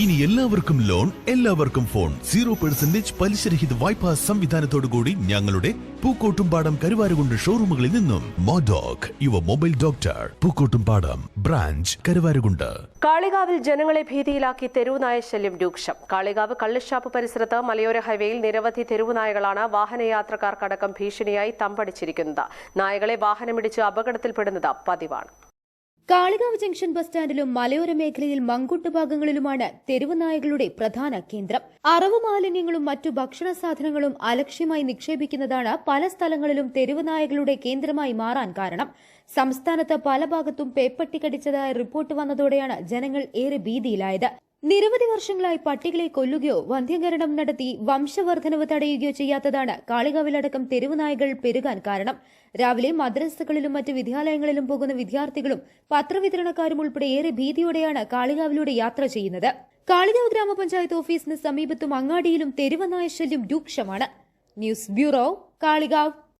ഇനി എല്ലാവർക്കും ലോൺ എല്ലാവർക്കും ഫോൺ. സീറോ പെർസെന്റേജ് പലിശരഹിത വായ്പാ സംവിധാനത്തോടുകൂടി ഞങ്ങളുടെ പൂക്കോട്ടുംപാടം കരുവാരുകൊണ്ട് ഷോറൂമുകളിൽ നിന്നും. മോഡോക് Yuva mobile doctor Pookkottumpadam branch Karuvarakundu. കാളികാവിൽ ജനങ്ങളെ ഭീതിയിലാക്കി തെരുവുനായ ശല്യം രൂക്ഷം. കാളികാവ് കള്ളുഷാപ്പ് പരിസരത്ത് മലയോര ഹൈവേയിൽ നിരവധി തെരുവുനായകളാണ് വാഹനയാത്രക്കാർക്കടക്കം ഭീഷണിയായി തമ്പടിച്ചിരിക്കുന്നത്. നായകളെ വാഹനമിടിച്ച് അപകടത്തിൽപ്പെടുന്നത് പതിവാണ്. കാളികാവ് ജംഗ്ഷൻ ബസ് സ്റ്റാൻഡിലും മലയോര മേഖലയിൽ മങ്കുട്ട് ഭാഗങ്ങളിലുമാണ് തെരുവ് നായകളുടെ പ്രധാന കേന്ദ്രം. അറവ് മാലിന്യങ്ങളും മറ്റു ഭക്ഷണ സാധനങ്ങളും അലക്ഷ്യമായി നിക്ഷേപിക്കുന്നതാണ് പല സ്ഥലങ്ങളിലും തെരുവ് നായകളുടെ കേന്ദ്രമായി മാറാൻ കാരണം. സംസ്ഥാനത്ത് പല ഭാഗത്തും പേപ്പട്ടി കടിച്ചതായ റിപ്പോർട്ട് വന്നതോടെയാണ് ജനങ്ങൾ ഏറെ ഭീതിയിലായത്. നിരവധി വർഷങ്ങളായി പട്ടികളെ കൊല്ലുകയോ വന്ധ്യകരണം നടത്തി വംശവർദ്ധനവ് തടയുകയോ ചെയ്യാത്തതാണ് കാളികാവിലടക്കം തെരുവ് നായകൾ പെരുകാൻ കാരണം. രാവിലെ മദ്രസകളിലും മറ്റ് വിദ്യാലയങ്ങളിലും പോകുന്ന വിദ്യാർത്ഥികളും പത്രവിതരണക്കാരും ഉൾപ്പെടെ ഏറെ ഭീതിയോടെയാണ് കാളികാവിലൂടെ യാത്ര ചെയ്യുന്നത്. കാളികാവ് ഗ്രാമപഞ്ചായത്ത് ഓഫീസിന് സമീപത്തും അങ്ങാടിയിലും തെരുവ് നായശല്യം രൂക്ഷമാണ്. News bureau Kalikavu.